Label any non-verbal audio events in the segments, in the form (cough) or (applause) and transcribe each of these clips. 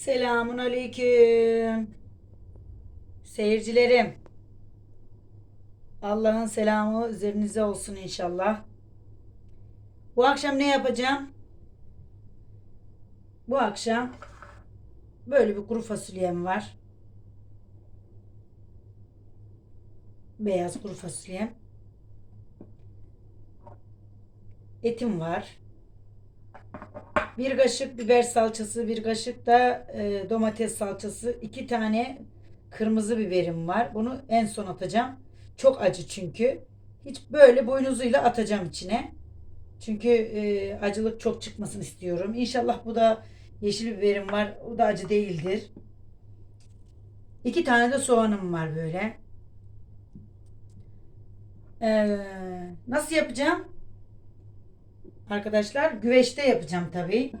Selamun aleyküm. Seyircilerim. Allah'ın selamı üzerinize olsun inşallah. Bu akşam ne yapacağım? Bu akşam böyle bir kuru fasulyem var. Beyaz kuru fasulyem. Etim var. Bir kaşık biber salçası, bir kaşık da e, domates salçası, iki tane kırmızı biberim var. Bunu en son atacağım. Çok acı çünkü. Hiç böyle boynuzuyla atacağım içine. Çünkü e, acılık çok çıkmasını istiyorum. İnşallah bu da yeşil biberim var. O da acı değildir. İki tane de soğanım var böyle. Ee, nasıl yapacağım? Arkadaşlar güveçte yapacağım tabii.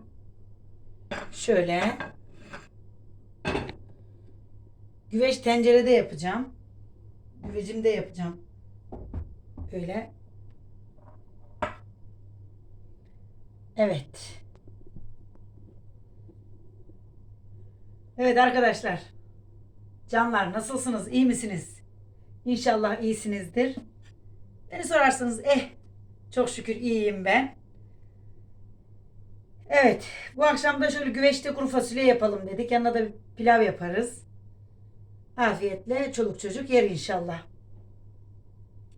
Şöyle. Güveç tencerede yapacağım. Güvecimde yapacağım. Öyle. Evet. Evet arkadaşlar. Canlar nasılsınız? İyi misiniz? İnşallah iyisinizdir. Beni sorarsanız eh çok şükür iyiyim ben. Evet. Bu akşam da şöyle güveçte kuru fasulye yapalım dedik. Yanına da bir pilav yaparız. Afiyetle çoluk çocuk yer inşallah.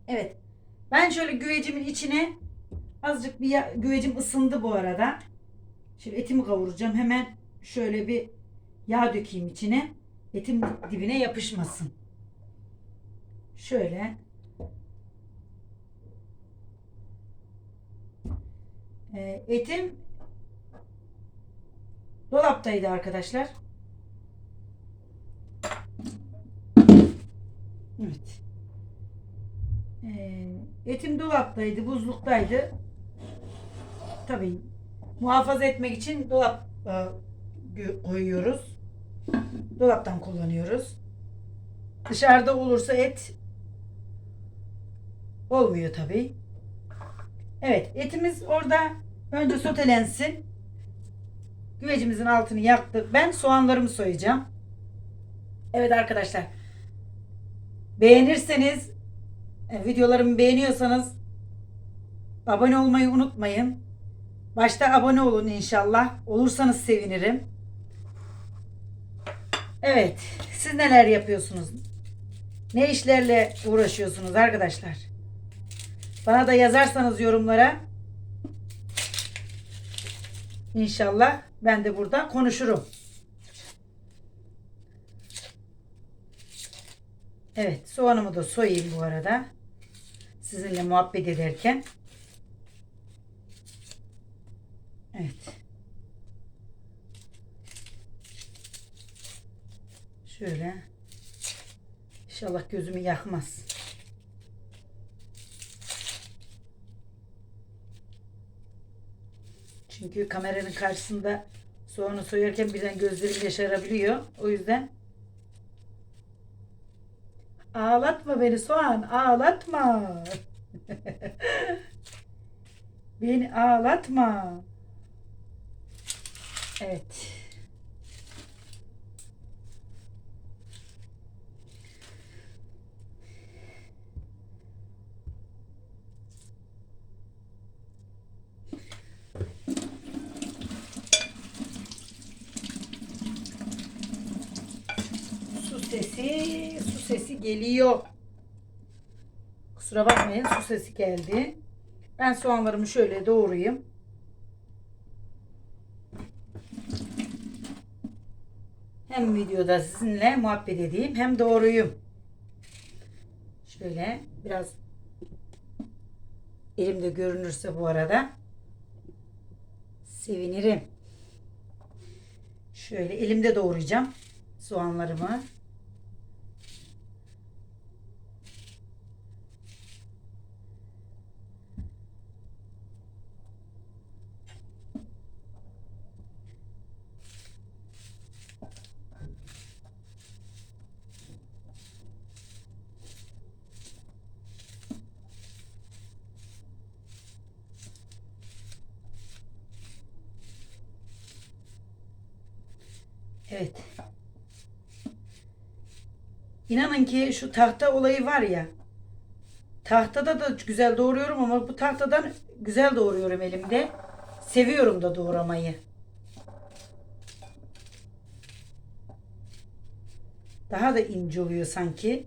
Evet. Ben şöyle güvecimin içine azıcık bir güvecim ısındı bu arada. Şimdi etimi kavuracağım. Hemen şöyle bir yağ dökeyim içine. Etim dibine yapışmasın. Şöyle Ee, etim dolaptaydı arkadaşlar. Evet. Ee, etim dolaptaydı, buzluktaydı. Tabii muhafaza etmek için dolap e, koyuyoruz. Dolaptan kullanıyoruz. Dışarıda olursa et olmuyor tabii. Evet etimiz orada önce sotelensin. Güvecimizin altını yaktık. Ben soğanlarımı soyacağım. Evet arkadaşlar. Beğenirseniz e, videolarımı beğeniyorsanız abone olmayı unutmayın. Başta abone olun inşallah. Olursanız sevinirim. Evet. Siz neler yapıyorsunuz? Ne işlerle uğraşıyorsunuz arkadaşlar? Bana da yazarsanız yorumlara İnşallah ben de burada konuşurum. Evet soğanımı da soyayım bu arada. Sizinle muhabbet ederken. Evet. Şöyle. İnşallah gözümü yakmaz. Çünkü kameranın karşısında soğanı soyarken birden gözlerim yaşarabiliyor. O yüzden ağlatma beni soğan, ağlatma. (laughs) beni ağlatma. Evet. Su sesi, su sesi geliyor. Kusura bakmayın su sesi geldi. Ben soğanlarımı şöyle doğrayayım. Hem videoda sizinle muhabbet edeyim hem doğrayayım. Şöyle biraz elimde görünürse bu arada sevinirim. Şöyle elimde doğrayacağım soğanlarımı. Evet. İnanın ki şu tahta olayı var ya. Tahtada da güzel doğruyorum ama bu tahtadan güzel doğruyorum elimde. Seviyorum da doğramayı. Daha da ince oluyor sanki.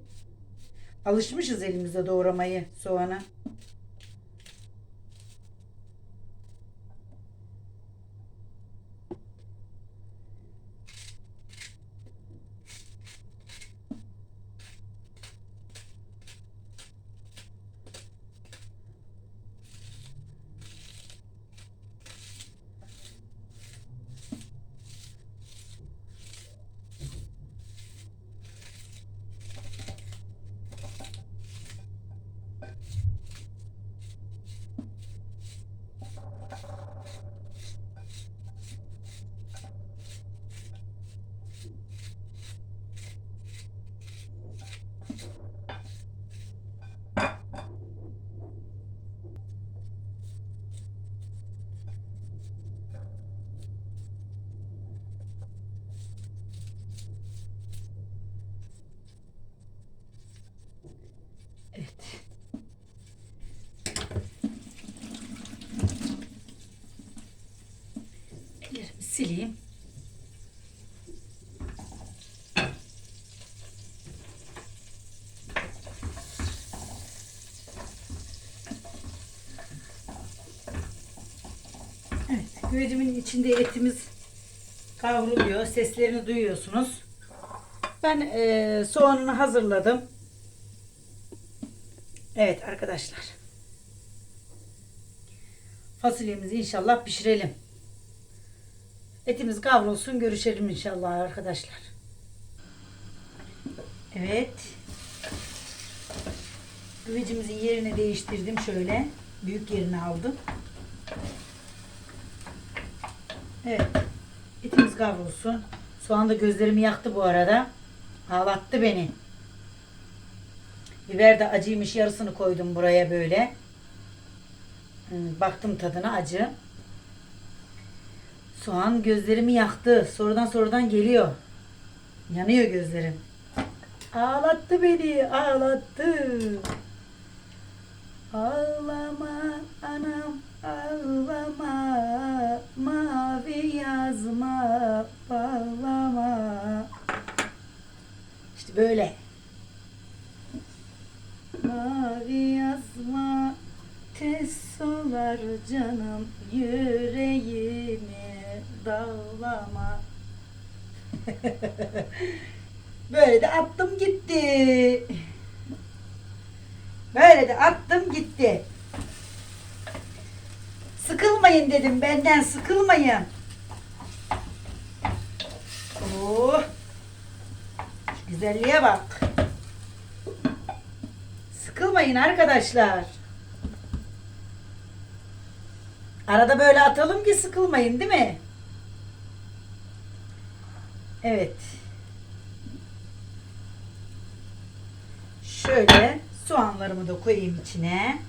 Alışmışız elimizde doğramayı soğana. Evet. Ellerimi sileyim. Evet, güvecimin içinde etimiz kavruluyor. Seslerini duyuyorsunuz. Ben eee soğanını hazırladım. Evet arkadaşlar. Fasulyemizi inşallah pişirelim. Etimiz kavrulsun görüşelim inşallah arkadaşlar. Evet. Güvecimizin yerini değiştirdim şöyle. Büyük yerini aldım. Evet. Etimiz kavrulsun. Soğan da gözlerimi yaktı bu arada. Ağlattı beni. Biber de acıymış yarısını koydum buraya böyle. Hmm, Baktım tadına acı. Soğan gözlerimi yaktı. Sorudan sorudan geliyor. Yanıyor gözlerim. Ağlattı beni, ağlattı. Ağlama anam, ağlama. Mavi yazma, bağlama. İşte böyle. Mavi yazma tez solar canım yüreğimi dağlama. (laughs) Böyle de attım gitti. Böyle de attım gitti. Sıkılmayın dedim benden sıkılmayın. Oh. Güzelliğe bak. Sıkılmayın arkadaşlar. Arada böyle atalım ki sıkılmayın değil mi? Evet. Şöyle soğanlarımı da koyayım içine.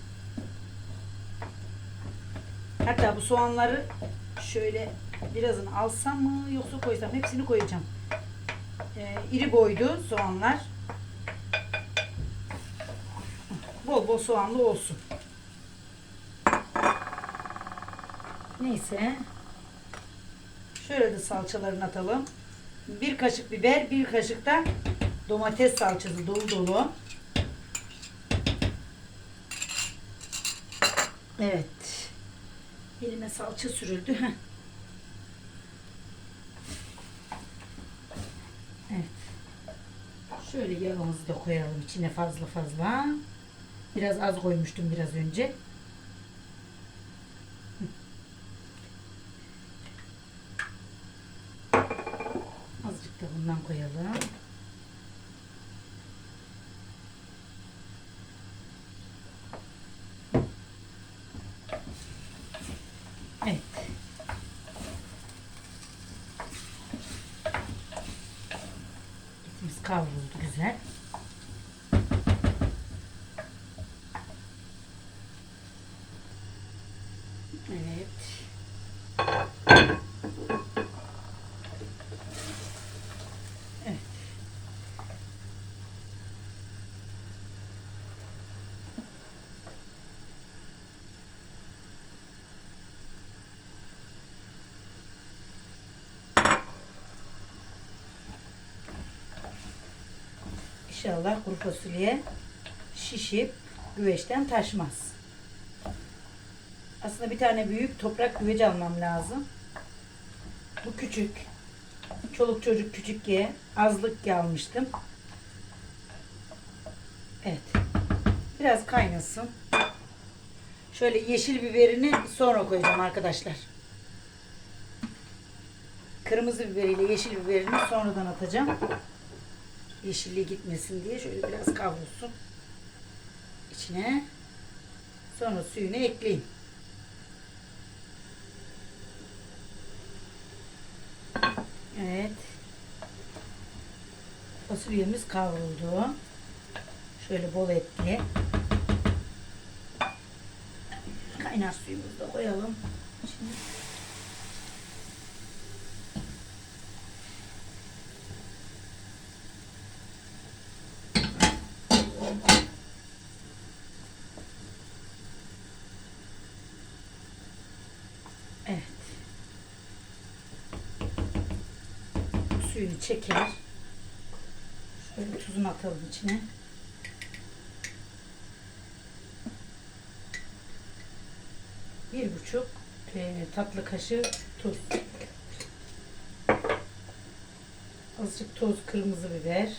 Hatta bu soğanları şöyle birazını alsam mı yoksa koysam hepsini koyacağım. Ee, iri boydu soğanlar. Bol bol soğanlı olsun. Neyse. Şöyle de salçalarını atalım. Bir kaşık biber, bir kaşık da domates salçası dolu dolu. Evet. Elime salça sürüldü. Evet. Şöyle yağımızı da koyalım içine fazla fazla. Biraz az koymuştum biraz önce. Azıcık da bundan koyalım. Evet. Etimiz kavruldu güzel. Evet. İnşallah kuru fasulye şişip güveçten taşmaz. Aslında bir tane büyük toprak güvec almam lazım. Bu küçük. Çoluk çocuk küçük ye. Azlık almıştım. Evet. Biraz kaynasın. Şöyle yeşil biberini sonra koyacağım arkadaşlar. Kırmızı biberiyle yeşil biberini sonradan atacağım. Yeşilliği gitmesin diye şöyle biraz kavrulsun. İçine sonra suyunu ekleyeyim. Evet. Fasulyemiz kavruldu. Şöyle bol etli. Kaynar suyumuzu da koyalım. Şimdi Evet. Suyunu çeker. Şöyle tuzunu atalım içine. Bir buçuk e, tatlı kaşığı tuz. Azıcık toz kırmızı biber.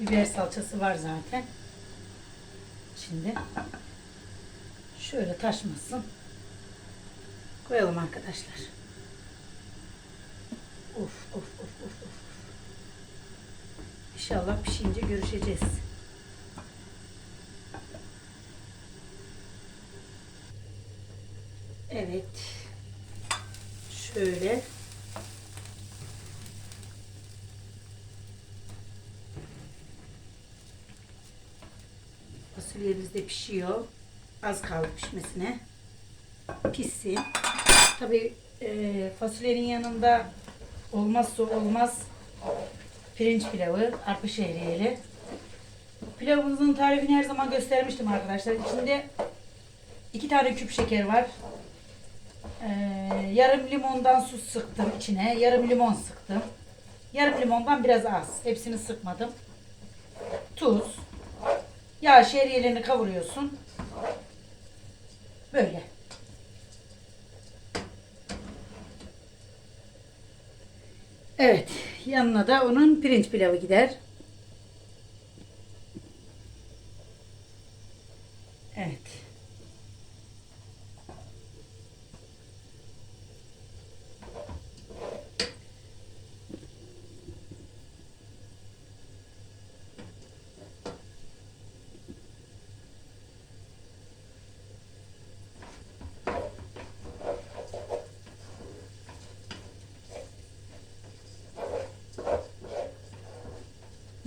Biber salçası var zaten. Şimdi şöyle taşmasın. Koyalım arkadaşlar. Of of of of of. İnşallah pişince görüşeceğiz. Evet. Şöyle. Fasulyemiz de pişiyor. Az kaldı pişmesine. Pişsin. Tabii e, fasulyenin yanında olmazsa olmaz pirinç pilavı, arpa şehriyeli. Pilavımızın tarifini her zaman göstermiştim arkadaşlar. İçinde iki tane küp şeker var. Ee, yarım limondan su sıktım içine. Yarım limon sıktım. Yarım limondan biraz az. Hepsini sıkmadım. Tuz. Yağ şehriyelerini kavuruyorsun. Böyle. Evet. Yanına da onun pirinç pilavı gider. Evet.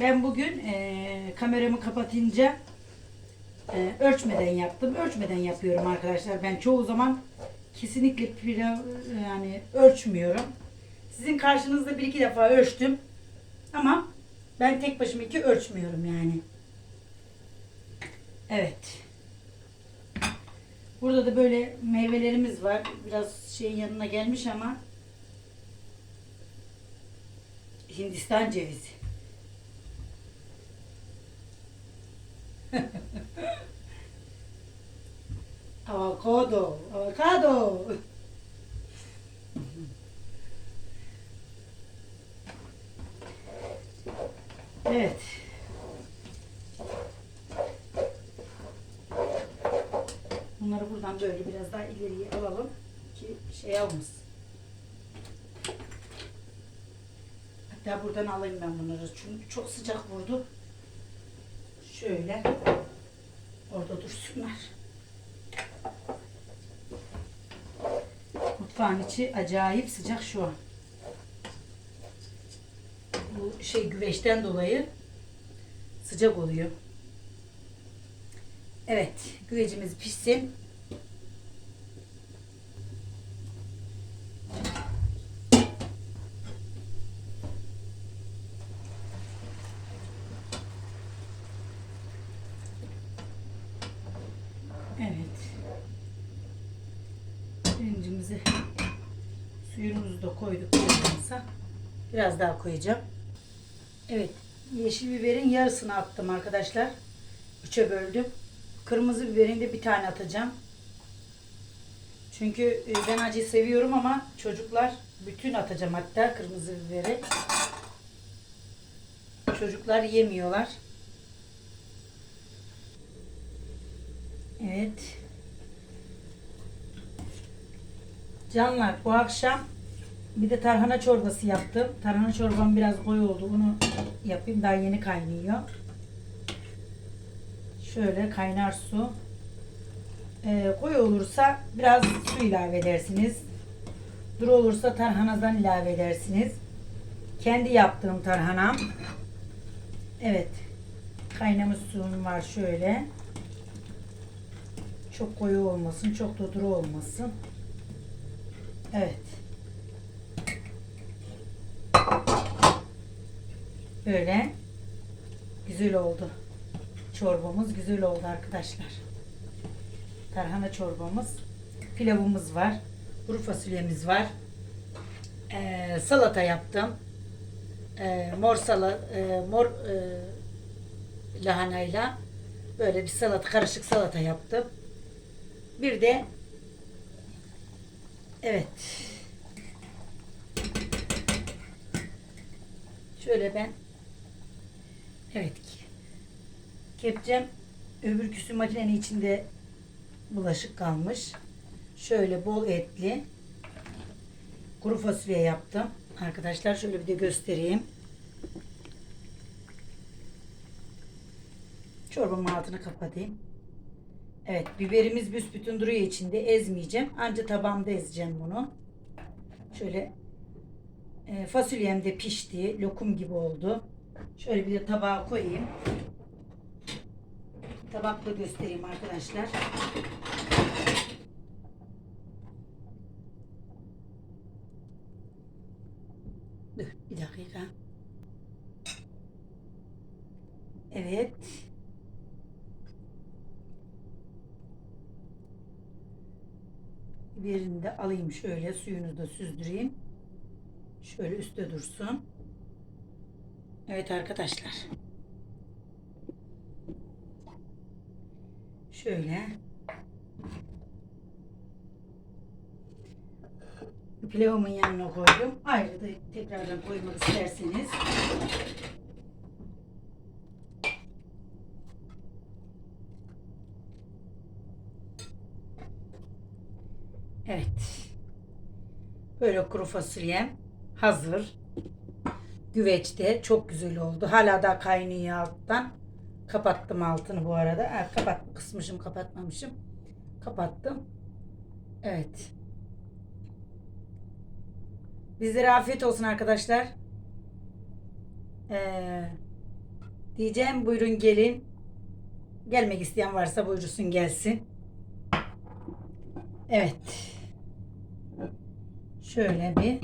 Ben bugün eee, kameramı kapatınca eee, ölçmeden yaptım. Ölçmeden yapıyorum arkadaşlar. Ben çoğu zaman kesinlikle pilav yani ölçmüyorum. Sizin karşınızda bir iki defa ölçtüm. Ama ben tek başıma iki ölçmüyorum yani. Evet. Burada da böyle meyvelerimiz var. Biraz şeyin yanına gelmiş ama Hindistan cevizi. (laughs) Avokado, avokado. Evet. Bunları buradan böyle biraz daha ileriye alalım ki şey olmasın. Hatta buradan alayım ben bunları çünkü çok sıcak vurdu. Şöyle orada dursunlar. Mutfağın içi acayip sıcak şu an. Bu şey güveçten dolayı sıcak oluyor. Evet, güvecimiz pişsin. Pirincimizi Suyumuzu da koyduk. Biraz daha koyacağım. Evet. Yeşil biberin yarısını attım arkadaşlar. Üçe böldüm. Kırmızı biberin de bir tane atacağım. Çünkü e, ben acı seviyorum ama çocuklar bütün atacağım hatta kırmızı biberi. Çocuklar yemiyorlar. Evet. Canlar bu akşam bir de tarhana çorbası yaptım. Tarhana çorbam biraz koyu oldu. Bunu yapayım. Daha yeni kaynıyor. Şöyle kaynar su. Ee, koyu olursa biraz su ilave edersiniz. Duru olursa tarhanadan ilave edersiniz. Kendi yaptığım tarhanam. Evet. Kaynamış suyum var şöyle. Çok koyu olmasın, çok da duru olmasın. Evet. Böyle güzel oldu. Çorbamız güzel oldu arkadaşlar. Tarhana çorbamız, pilavımız var, kuru fasulyemiz var. Ee, salata yaptım. Ee, mor sala, e, mor e, lahanayla böyle bir salata, karışık salata yaptım. Bir de evet. Şöyle ben evet kepçem öbürküsü makinenin içinde bulaşık kalmış. Şöyle bol etli kuru fasulye yaptım. Arkadaşlar şöyle bir de göstereyim. Çorbamın altını kapatayım. Evet biberimiz büsbütün duruyor içinde ezmeyeceğim. Anca tabağımda ezeceğim bunu. Şöyle e, fasulyem de pişti. Lokum gibi oldu. Şöyle bir de tabağa koyayım. Tabakla göstereyim arkadaşlar. Bir dakika. Evet. Birini de alayım şöyle suyunu da süzdüreyim. Şöyle üstte dursun. Evet arkadaşlar. Şöyle. Pilavımın yanına koydum. Ayrı da tekrardan koymak isterseniz. Evet. Böyle kuru fasulyem hazır. Güveçte çok güzel oldu. Hala da kaynıyor alttan. Kapattım altını bu arada. Ha, kapat, kısmışım kapatmamışım. Kapattım. Evet. Bizlere afiyet olsun arkadaşlar. Ee, diyeceğim buyurun gelin. Gelmek isteyen varsa buyursun gelsin. Evet. Şöyle bir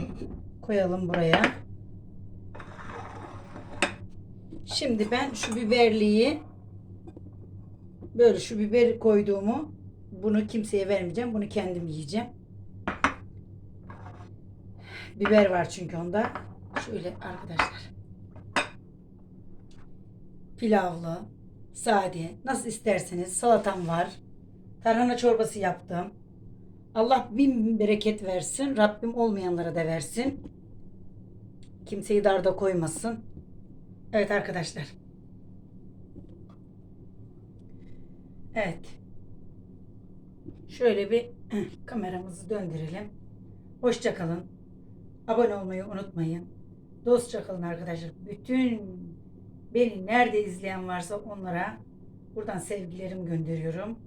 koyalım buraya. Şimdi ben şu biberliği böyle şu biber koyduğumu bunu kimseye vermeyeceğim. Bunu kendim yiyeceğim. Biber var çünkü onda. Şöyle arkadaşlar. Pilavlı, sade, nasıl isterseniz salatam var. Tarhana çorbası yaptım. Allah bin bereket versin. Rabbim olmayanlara da versin. Kimseyi darda koymasın. Evet arkadaşlar. Evet. Şöyle bir kameramızı döndürelim. Hoşça kalın. Abone olmayı unutmayın. Dostça kalın arkadaşlar. Bütün beni nerede izleyen varsa onlara buradan sevgilerimi gönderiyorum.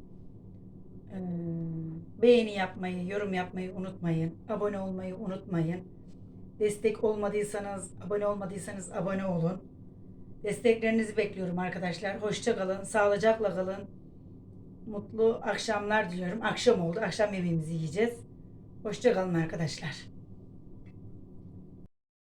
Ee, beğeni yapmayı, yorum yapmayı unutmayın. Abone olmayı unutmayın. Destek olmadıysanız, abone olmadıysanız abone olun. Desteklerinizi bekliyorum arkadaşlar. Hoşça kalın, sağlıcakla kalın. Mutlu akşamlar diliyorum. Akşam oldu. Akşam yemeğimizi yiyeceğiz. Hoşça kalın arkadaşlar.